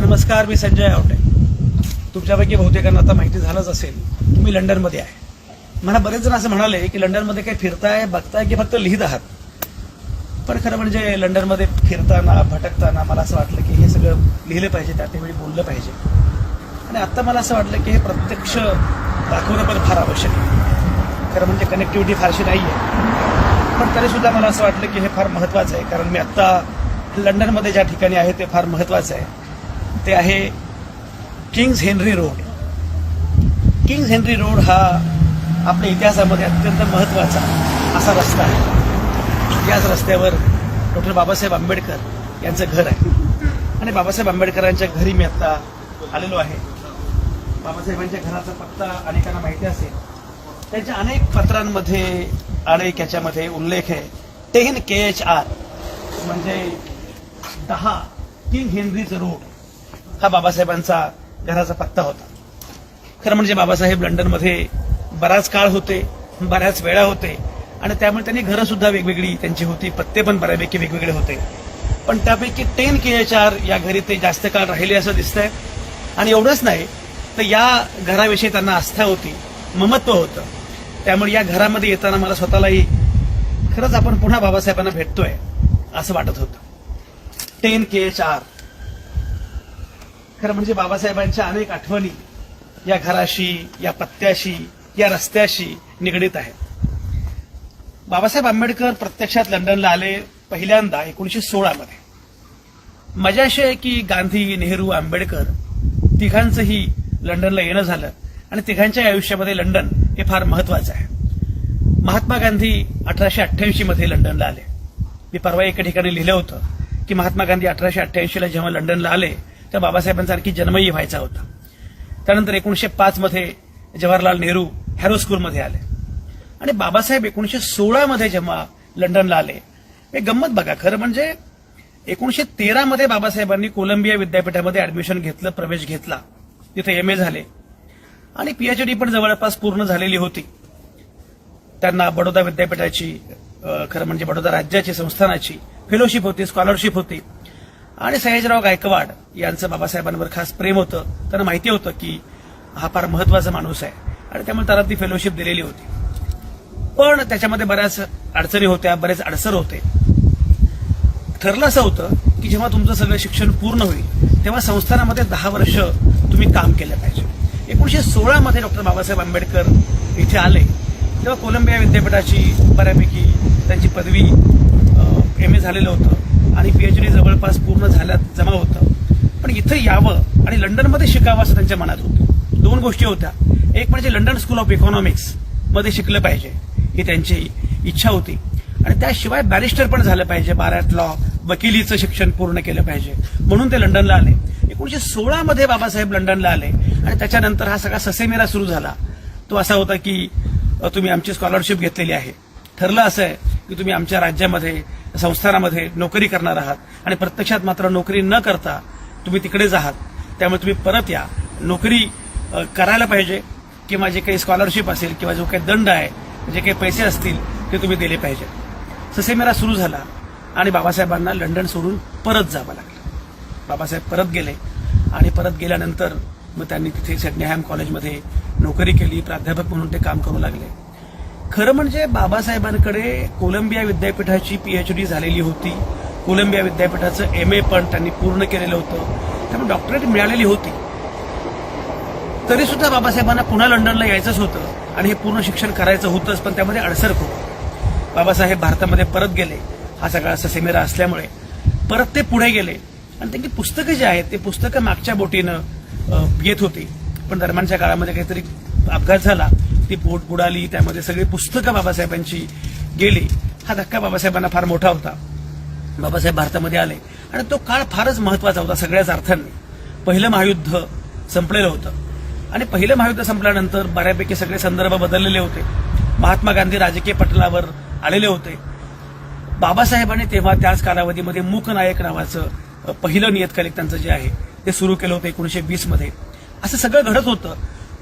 हाय नमस्कार मी संजय आवटे. तुमच्यापैकी बहुतेकांना आता माहिती झालंच असेल की मी लंडनमध्ये आहे. मला बरेच जण असं म्हणाले की लंडनमध्ये काही फिरताय बघताय की फक्त लिहित आहात? पण खरं म्हणजे लंडनमध्ये फिरताना भटकताना मला असं वाटलं की हे सगळं लिहिलं पाहिजे त्या त्यावेळी बोललं पाहिजे. आणि आत्ता मला असं वाटलं की हे प्रत्यक्ष दाखवणं पण फार आवश्यक आहे. खरं म्हणजे कनेक्टिव्हिटी फारशी नाही आहे पण तरीसुद्धा मला असं वाटलं की हे फार महत्वाचं आहे कारण मी आत्ता लंडनमध्ये ज्या ठिकाणी आहे ते फार महत्वाचं आहे. ते आहे Kings Henry Road. Kings Henry Road हा आपल्या इतिहासामध्ये अत्यंत महत्त्वाचा असा रस्ता आहे. याच रस्त्यावर डॉक्टर बाबासाहेब आंबेडकर यांचं घर आहे. आणि बाबासाहेब आंबेडकरांच्या घरी मी आता आलेलो आहे. बाबासाहेबांच्या घराचा पत्ता अनेकांना माहिती असेल. त्यांच्या अनेक पत्रांमध्ये अनेक याच्यामध्ये उल्लेख आहे. टेन के एच आर म्हणजे दहा किंग हेनरीचं रोड. हा बाबासाहेबांचा घराचा पत्ता होता. खरं म्हणजे बाबासाहेब लंडनमध्ये बराच काळ होते बऱ्याच वेळा होते आणि त्यामुळे त्यांनी घरं सुद्धा वेगवेगळी त्यांची होती पत्ते पण बऱ्यापैकी वेगवेगळे होते. पण त्यापैकी टेन के एच आर या घरी ते जास्त काळ राहिले असं दिसतंय. आणि एवढंच नाही तर या घराविषयी त्यांना आस्था होती ममत्व होतं. त्यामुळे या घरामध्ये येताना मला स्वतःलाही खरंच आपण पुन्हा बाबासाहेबांना भेटतोय असं वाटत होतं. टेन के एच आर खरं म्हणजे बाबासाहेबांच्या अनेक आठवणी या घराशी या पत्त्याशी या रस्त्याशी निगडीत आहेत. बाबासाहेब आंबेडकर प्रत्यक्षात लंडनला आले पहिल्यांदा एकोणीशे सोळामध्ये. मजा अशी आहे की गांधी नेहरू आंबेडकर तिघांचंही लंडनला येणं झालं आणि तिघांच्या आयुष्यामध्ये लंडन हे फार महत्वाचं आहे. महात्मा गांधी अठराशे अठ्ठ्याऐंशी मध्ये लंडनला आले. मी परवा एका ठिकाणी लिहिलं होतं की महात्मा गांधी अठराशे अठ्ठ्याऐंशीला जेव्हा लंडनला आले त्या बाबासाहेबांसारखी जन्मही व्हायचा होता. त्यानंतर एकोणीशे पाच मध्ये जवाहरलाल नेहरू हॅरो स्कूलमध्ये आले. आणि बाबासाहेब एकोणीशे सोळामध्ये जेव्हा लंडनला आले हे गंमत बघा खरं म्हणजे एकोणीशे तेरामध्ये बाबासाहेबांनी कोलंबिया विद्यापीठामध्ये ऍडमिशन घेतलं प्रवेश घेतला. तिथे एम ए झाले. आणि पीएचडी पण जवळपास पूर्ण झालेली होती. त्यांना बडोदा विद्यापीठाची खरं म्हणजे बडोदा राज्याची संस्थानाची फेलोशिप होती स्कॉलरशिप होती. आणि सयाजीराव गायकवाड यांचं बाबासाहेबांवर खास प्रेम होतं. त्यांना माहिती होतं की हा फार महत्त्वाचा माणूस आहे. आणि त्यामुळे त्याला ती फेलोशिप दिलेली होती. पण त्याच्यामध्ये बऱ्याच अडचणी होत्या बरेच अडसर होते. ठरलं असं होतं की जेव्हा तुमचं सगळं शिक्षण पूर्ण होईल तेव्हा संस्थानामध्ये दहा वर्ष तुम्ही काम केलं पाहिजे. एकोणीशे सोळामध्ये डॉक्टर बाबासाहेब आंबेडकर इथे आले. तेव्हा कोलंबिया विद्यापीठाची बऱ्यापैकी त्यांची पदवी एम ए झालेलं होतं. आणि पीएचडी जवळपास पूर्ण झाल्यात जमा होतं. पण इथं यावं आणि लंडनमध्ये शिकावं असं त्यांच्या मनात होतं. दोन गोष्टी होत्या. एक म्हणजे लंडन स्कूल ऑफ इकॉनॉमिक्समध्ये शिकलं पाहिजे ही त्यांची इच्छा होती. आणि त्याशिवाय बॅरिस्टर पण झालं पाहिजे. बारात लॉ वकिलीचं शिक्षण पूर्ण केलं पाहिजे. म्हणून ते लंडनला आले. एकोणीशे सोळामध्ये बाबासाहेब लंडनला आले. आणि त्याच्यानंतर हा सगळा ससेमेरा सुरू झाला. तो असा होता की तुम्ही आमची स्कॉलरशिप घेतलेली आहे. ठरलं असं आहे. की तुम्ही आमच्या राज्यामध्ये संस्थानामध्ये नोकरी करणार आहात आणि प्रत्यक्षात मात्र नोकरी न करता तुम्ही तिकडेच आहात त्यामुळे तुम्ही परत या. नोकरी करायला पाहिजे किंवा जे काही स्कॉलरशिप असेल किंवा जो काही दंड आहे जे काही पैसे असतील ते तुम्ही दिले पाहिजे. ससेमेरा सुरू झाला आणि बाबासाहेबांना लंडन सोडून परत जावं लागलं. बाबासाहेब परत गेले आणि परत गेल्यानंतर मग त्यांनी तिथे सेटनेहॅम कॉलेजमध्ये नोकरी केली प्राध्यापक म्हणून ते काम करू लागले. खरं म्हणजे बाबासाहेबांकडे कोलंबिया विद्यापीठाची पीएच डी झालेली होती. कोलंबिया विद्यापीठाचं एम ए पण त्यांनी पूर्ण केलेलं होतं. त्यामुळे डॉक्टरेट मिळालेली होती. तरी सुद्धा बाबासाहेबांना पुन्हा लंडनला यायचंच होतं. आणि हे पूर्ण शिक्षण करायचं होतंच पण त्यामध्ये अडसर खूप. बाबासाहेब भारतामध्ये परत गेले. हा सगळा असा सेमेरा असल्यामुळे परत ते पुढे गेले. आणि त्यांची पुस्तकं जी आहेत ते पुस्तकं मागच्या बोटीनं येत होती. पण दरम्यानच्या काळामध्ये काहीतरी अपघात झाला. ती पोट बुडाली त्यामध्ये सगळी पुस्तकं बाबासाहेबांची गेली. हा धक्का बाबासाहेबांना फार मोठा होता. बाबासाहेब भारतामध्ये आले. आणि तो काळ फारच महत्त्वाचा होता सगळ्याच अर्थांनी. पहिलं महायुद्ध संपलेलं होतं. आणि पहिलं महायुद्ध संपल्यानंतर बऱ्यापैकी सगळे संदर्भ बदललेले होते. महात्मा गांधी राजकीय पटलावर आलेले होते. बाबासाहेबांनी तेव्हा त्याच कालावधीमध्ये मूकनायक नावाचं पहिलं नियतकालिक त्यांचं जे आहे ते सुरू केलं होतं एकोणीशे वीसमध्ये असं सगळं घडत होतं.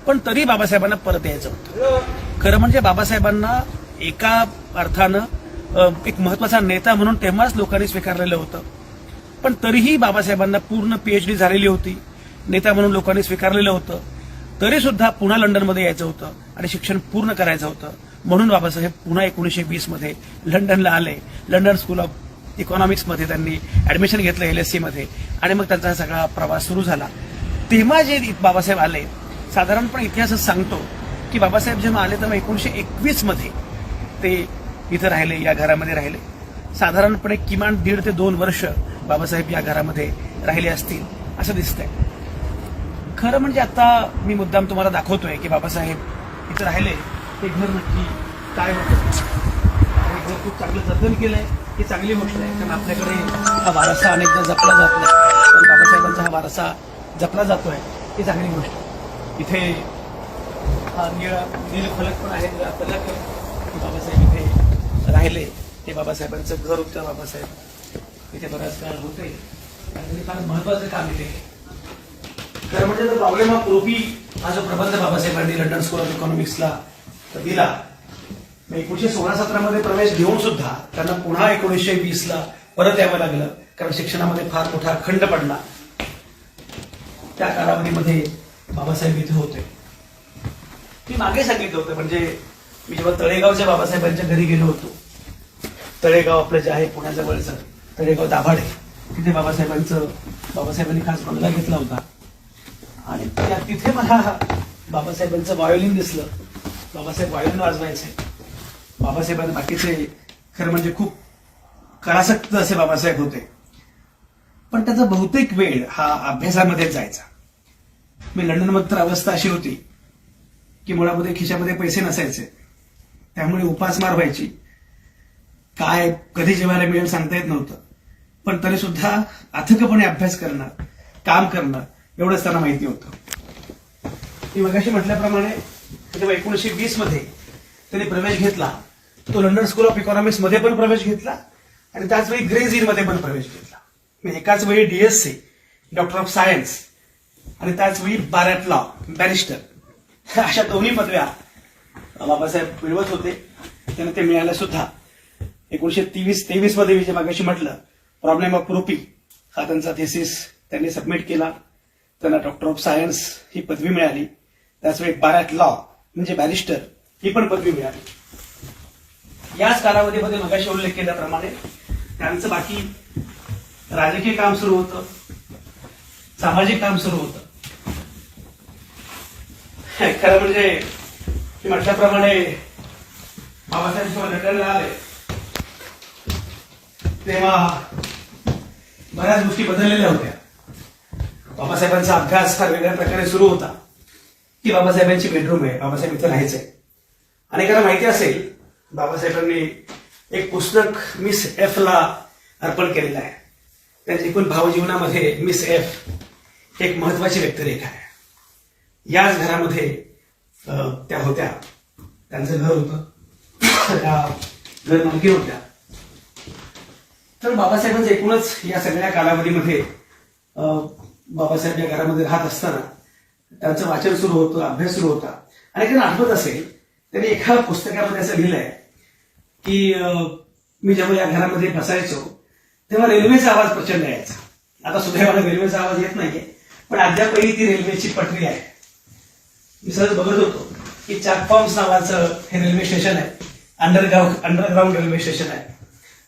पण तरी बाबासाहेबांना परत यायचं होतं. खरं म्हणजे बाबासाहेबांना एका अर्थानं एक महत्त्वाचा नेता म्हणून तेव्हाच लोकांनी स्वीकारलेलं होतं. पण तरीही बाबासाहेबांना पूर्ण पीएचडी झालेली होती. नेता म्हणून लोकांनी स्वीकारलेलं होतं. तरी सुद्धा पुन्हा लंडनमध्ये यायचं होतं आणि शिक्षण पूर्ण करायचं होतं. म्हणून बाबासाहेब पुन्हा एकोणीसशे वीसमध्ये लंडनला आले. लंडन स्कूल ऑफ इकॉनॉमिक्समध्ये त्यांनी ऍडमिशन घेतलं एल एस सी मध्ये. आणि मग त्यांचा सगळा प्रवास सुरू झाला. तेव्हा जे बाबासाहेब आले साधारणपणे इतिहासच सांगतो की बाबासाहेब जेव्हा आले तेव्हा एकोणीशे एकवीसमध्ये ते इथं राहिले या घरामध्ये राहिले. साधारणपणे किमान दीड ते दोन वर्ष बाबासाहेब या घरामध्ये राहिले असतील असं दिसतंय. खरं म्हणजे आता मी मुद्दाम तुम्हाला दाखवतोय की बाबासाहेब इथं राहिले ते घर नक्की काय होतं? घर खूप चांगलं जतन केलंय ही चांगली गोष्ट आहे. कारण आपल्याकडे हा वारसा अनेकदा जपला जात नाही. पण बाबासाहेबांचा हा वारसा जपला जातोय ही चांगली गोष्ट आहे. इथे हा निळा नील फलक पण आहे निळा फलक. बाबासाहेब इथे राहिले. ते बाबासाहेबांचं घर होतं बाबासाहेब. इथे बराच काळ होते. आणि त्यांनी फार महत्वाचं काम इथे खरं म्हणजे तर प्रॉब्लेम ऑफ रुपी हा जो प्रबंध बाबासाहेबांनी लंडन स्कूल ऑफ इकॉनॉमिक्सला दिला मग एकोणीशे सोळा सतरामध्ये प्रवेश घेऊन सुद्धा त्यांना पुन्हा एकोणीसशे वीसला परत यावं लागलं. कारण शिक्षणामध्ये फार मोठा खंड पडला. त्या कालावधीमध्ये बाबासाहेब इथे होते. मी मागे सांगितलं होतं म्हणजे मी जेव्हा तळेगावच्या बाबासाहेबांच्या घरी गेलो होतो. तळेगाव आपलं जे आहे पुण्याजवळचं तळेगाव दाभाडे तिथे बाबासाहेबांचं बाबासाहेबांनी खास बंगला घेतला होता. आणि त्या- तिथे मला बाबासाहेबांचं व्हायोलिन दिसलं. बाबासाहेब व्हायोलिन वाजवायचे. बाबासाहेबांना बाकीचे खरं म्हणजे खूप करासक्त असे बाबासाहेब होते. पण त्याचा बहुतेक वेळ हा अभ्यासामध्येच जायचा. मी लंडनमध्ये तर अवस्था अशी होती की मुळामध्ये खिशामध्ये पैसे नसायचे. त्यामुळे उपासमार व्हायची. काय कधी जेवायला मिळेल सांगता येत नव्हतं. पण तरी सुद्धा अथकपणे अभ्यास करणं काम करणं एवढंच त्यांना माहिती होतं. मी मगाशी म्हटल्याप्रमाणे जेव्हा एकोणीसशे वीसमध्ये त्यांनी प्रवेश घेतला. तो लंडन स्कूल ऑफ इकॉनॉमिक्समध्ये पण प्रवेश घेतला आणि त्याच वेळी इनमध्ये पण प्रवेश घेतला. एकाच वेळी डीएससी डॉक्टर ऑफ सायन्स आणि त्याचवेळी बारॅट लॉ बॅरिस्टर. अशा दोन्ही पदव्या बाबासाहेब मिळवत होते. त्यांना ते मिळाल्या सुद्धा एकोणीशे तेवीस तेवीसमध्ये विजय मागाशी म्हटलं प्रॉब्लेम ऑफ रुपी हा त्यांचा थेसिस त्यांनी सबमिट केला. त्यांना डॉक्टर ऑफ सायन्स ही पदवी मिळाली. त्याचवेळी बारॅट लॉ म्हणजे बॅरिस्टर ही पण पदवी मिळाली. याच कालावधीमध्ये मगाशी उल्लेख केल्याप्रमाणे त्यांचं बाकी राजकीय काम सुरू होतं. सामाजिक काम सुरू होतं. खरं म्हणजे मी म्हटल्याप्रमाणे बाबासाहेब जेव्हा लंडनला आले. तेव्हा बऱ्याच गोष्टी बदललेल्या होत्या. बाबासाहेबांचा अभ्यास फार वेगळ्या प्रकारे सुरू होता. की बाबासाहेबांची बेडरूम आहे बाबासाहेब इथं राहायचंय. अनेकांना माहिती असेल बाबासाहेबांनी एक पुस्तक मिस एफ ला अर्पण केलेलं आहे. त्यांच्या एकूण भावजीवनामध्ये मिस एफ एक महत्वाची व्यक्तिरेखा आहे. याच घरामध्ये अं, त्या होत्या. त्यांचं घर होतं. त्या घर मालकी होत्या. तर बाबासाहेबांचं एकूणच या सगळ्या कालावधीमध्ये अं, बाबासाहेब या घरामध्ये राहत असताना त्यांचं वाचन सुरू होतं अभ्यास सुरू होता. आणि त्यांना आठवत असेल त्यांनी एका पुस्तकामध्ये असं लिहिलंय की अं, मी जेव्हा या घरामध्ये बसायचो तेव्हा रेल्वेचा आवाज प्रचंड यायचा. आता सुदैवाला रेल्वेचा आवाज येत नाहीये पण अद्यापही ती रेल्वेची पटरी आहे. मी सहज बघत होतो की चाकफॉर्म्स नावाचं हे रेल्वे स्टेशन आहे. अंडरग्राऊंड अंडरग्राऊंड रेल्वे स्टेशन आहे.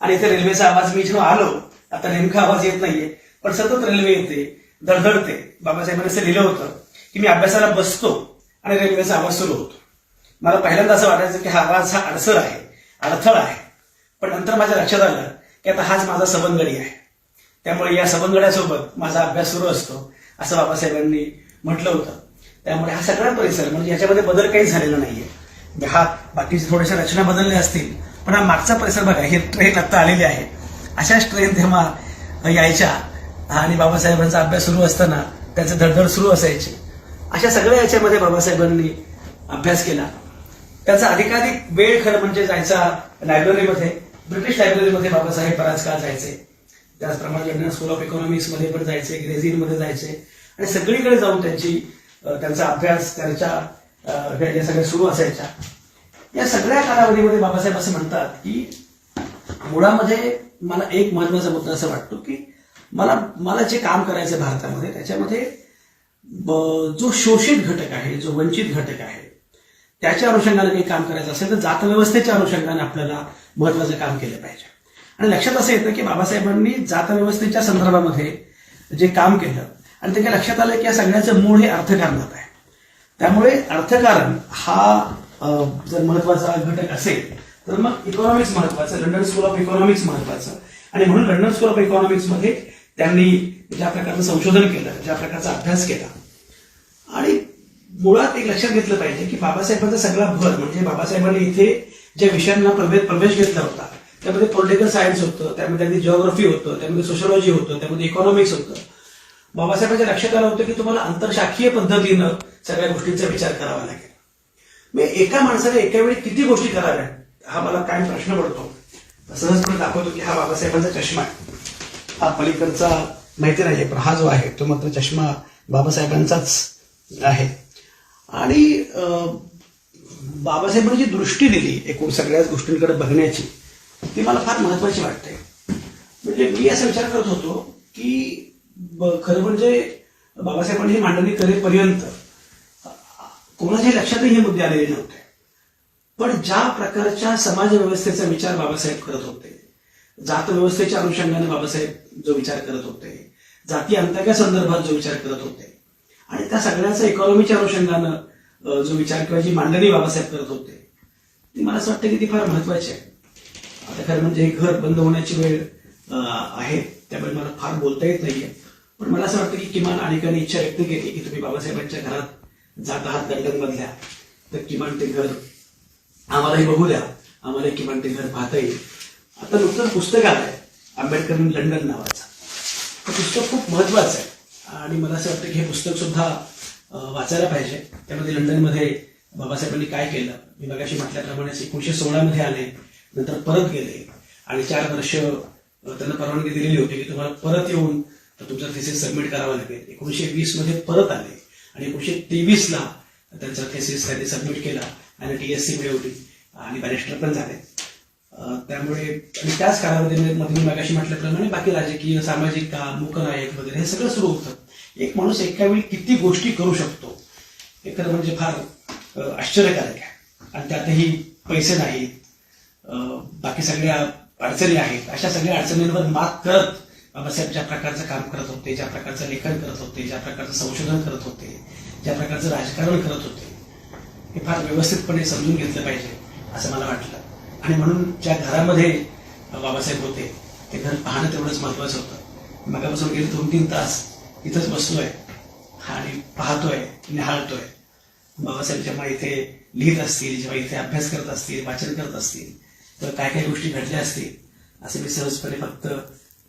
आणि इथे रेल्वेचा आवाज मी जेव्हा आलो आता नेमका आवाज येत नाहीये पण सतत रेल्वे येते धडधडते बाबासाहेबांनी असं लिहिलं होतं की मी अभ्यासाला बसतो आणि रेल्वेचा आवाज सुरू होतो. मला पहिल्यांदा असं वाटायचं की हा आवाज हा अडसर आहे अडथळा आहे. पण नंतर माझ्या लक्षात आलं की आता हाच माझा सबंगडी आहे. त्यामुळे या सबंगड्यासोबत माझा अभ्यास सुरू असतो असं बाबासाहेबांनी म्हटलं होतं. त्यामुळे हा सगळा परिसर म्हणजे याच्यामध्ये बदल काही झालेला नाहीये. म्हणजे हा बाकीच्या थोड्याशा रचना बदलल्या असतील पण हा मागचा परिसर बघा हे ट्रेन आता आलेली आहे. अशाच ट्रेन तेव्हा यायच्या आणि बाबासाहेबांचा अभ्यास सुरू असताना त्याचे धडधड सुरू असायची. अशा सगळ्या याच्यामध्ये बाबासाहेबांनी अभ्यास केला. त्याचा अधिकाधिक वेळ खरं म्हणजे जायचा लायब्ररीमध्ये ब्रिटिश लायब्ररीमध्ये बाबासाहेब बराच काळ जायचे. त्याचप्रमाणे लंडन स्कूल ऑफ इकॉनॉमिक्समध्ये पण जायचे ग्रेझिनमध्ये जायचे. आणि सगळीकडे जाऊन त्यांची त्यांचा अभ्यास त्यांच्या या सगळ्या सुरू असायच्या. या सगळ्या कालावधीमध्ये बाबासाहेब असं म्हणतात की मुळामध्ये मला एक महत्त्वाचा मुद्दा असं वाटतो की मला मला जे काम करायचं भारतामध्ये त्याच्यामध्ये जो शोषित घटक आहे जो वंचित घटक आहे त्याच्या अनुषंगाने काही काम करायचं असेल तर जातव्यवस्थेच्या अनुषंगाने आपल्याला महत्वाचं काम केलं पाहिजे. आणि लक्षात असं येतं की बाबासाहेबांनी जातव्यवस्थेच्या संदर्भामध्ये जे काम केलं आणि त्याच्या लक्षात आलं की या सगळ्याचं मूळ हे अर्थकारणात आहे. त्यामुळे अर्थकारण हा जर महत्त्वाचा घटक असेल तर मग इकॉनॉमिक्स महत्वाचं लंडन स्कूल ऑफ इकॉनॉमिक्स महत्वाचं आणि म्हणून लंडन स्कूल ऑफ इकॉनॉमिक्समध्ये त्यांनी ज्या प्रकारचं संशोधन केलं ज्या प्रकारचा अभ्यास केला आणि मुळात एक लक्षात घेतलं पाहिजे की बाबासाहेबांचा सगळा भर म्हणजे बाबासाहेबांनी इथे ज्या विषयांना प्रवेश प्रवेश घेतला होता त्यामध्ये पॉलिटिकल सायन्स होतं त्यामध्ये अगदी जिओग्राफी होतं त्यामध्ये सोशोलॉजी होतं त्यामध्ये इकॉनॉमिक्स होतं बाबासाहेबांच्या लक्षात आलं होतं की तुम्हाला आंतरशाखीय पद्धतीनं सगळ्या गोष्टींचा विचार करावा लागेल. मी एका माणसाने एका वेळी किती गोष्टी कराव्या? हा मला काय प्रश्न पडतो. सहजपणे दाखवतो की हा बाबासाहेबांचा चष्मा आहे. हा पलीकडचा माहिती नाही पण हा जो आहे तो मात्र चष्मा बाबासाहेबांचाच आहे. आणि अं, बाबासाहेबांनी जी दृष्टी दिली एकूण सगळ्याच गोष्टींकडे बघण्याची ती मला फार महत्वाची वाटते. म्हणजे मी असा विचार करत होतो की खरं म्हणजे बाबासाहेबांनी ही मांडणी करेपर्यंत कोणाच्याही लक्षातही हे मुद्दे आलेले नव्हते. पण ज्या प्रकारच्या समाज व्यवस्थेचा विचार बाबासाहेब करत होते जात व्यवस्थेच्या अनुषंगाने बाबासाहेब जो विचार करत होते जाती अंतर्गा संदर्भात जो विचार करत होते आणि त्या सगळ्याचा इकॉनॉमीच्या अनुषंगानं जो विचार किंवा जी मांडणी बाबासाहेब करत होते ती मला असं वाटतं की ती फार महत्वाची आहे. आता खरं म्हणजे हे घर बंद होण्याची वेळ आहे त्यामुळे मला फार बोलता येत नाहीये. पण मला असं वाटतं की किमान अनेकांनी इच्छा व्यक्त केली की तुम्ही बाबासाहेबांच्या घरात जात आहात लंडन मधल्या तर किमान ते घर आम्हालाही बघू द्या. आम्हाला किमान ते घर पाहता येईल. आता नुकतंच पुस्तक आलंय आंबेडकर लंडन नावाचं. हे पुस्तक खूप महत्वाचं आहे. आणि मला असं वाटतं की हे पुस्तक सुद्धा वाचायला पाहिजे. त्यामध्ये लंडनमध्ये बाबासाहेबांनी काय केलं? मी मगाशी म्हटल्याप्रमाणे एकोणीशे सोळामध्ये आले नंतर परत गेले. आणि चार वर्ष त्यांना परवानगी दिलेली होती की तुम्हाला परत येऊन तुमचा थेसिस सबमिट करावा लागेल. एकोणीशे वीसमध्ये परत आले. आणि एकोणीशे तेवीसला त्यांचा थेसिस त्यांनी सबमिट केला आणि टीएससी मिळवली आणि बॅरिस्टर पण झाले. त्यामुळे आणि त्याच कालावधीमध्ये मध्ये मी मागाशी म्हटल्याप्रमाणे बाकी राजकीय सामाजिक काम मूकनायक वगैरे हे सगळं सुरू होतं. एक माणूस एका वेळी किती गोष्टी करू शकतो हे खरं म्हणजे फार आश्चर्यकारक आहे. आणि त्यातही पैसे नाहीत. बाकी सगळ्या अडचणी आहेत. अशा सगळ्या अडचणींवर मात करत बाबासाहेब ज्या प्रकारचं काम करत होते ज्या प्रकारचं लेखन करत होते ज्या प्रकारचं संशोधन करत होते ज्या प्रकारचं राजकारण करत होते हे फार व्यवस्थितपणे समजून घेतलं पाहिजे असं मला वाटलं. आणि म्हणून ज्या घरामध्ये बाबासाहेब होते ते घर पाहणं तेवढंच महत्वाचं होतं. मगापासून गेले दोन तीन तास इथंच बसलोय आणि पाहतोय निहाळतोय. बाबासाहेब जेव्हा इथे लिहित असतील जेव्हा इथे अभ्यास करत असतील वाचन करत असतील तर काय काय गोष्टी घडल्या असतील असं मी सहजपणे फक्त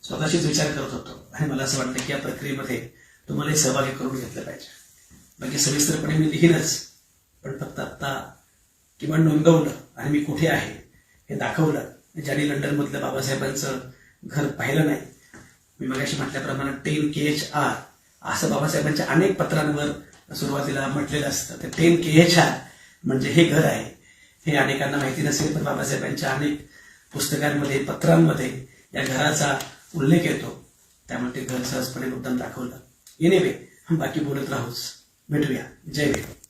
स्वतःशीच विचार करत होतो. आणि मला असं वाटतं की या प्रक्रियेमध्ये तुम्हालाही सहभागी करून घेतलं पाहिजे. बाकी सविस्तरपणे मी लिहीनच पण फक्त आता किमान नोंदवलं आणि मी कुठे आहे हे दाखवलं. ज्यांनी लंडनमधलं बाबासाहेबांचं घर पाहिलं नाही मी मगाशी म्हटल्याप्रमाणे टेन के एच आर असं बाबासाहेबांच्या अनेक पत्रांवर सुरुवातीला म्हटलेलं असतं. तर टेन के एच आर म्हणजे हे घर आहे. हे अनेकांना माहिती नसेल पण बाबासाहेबांच्या अनेक पुस्तकांमध्ये पत्रांमध्ये या घराचा उल्लेख येतो. त्यामुळे ते घर सहजपणे मुद्दाम दाखवलं. एनिवे बाकी बोलत राहूच. भेटूया. जय भीम.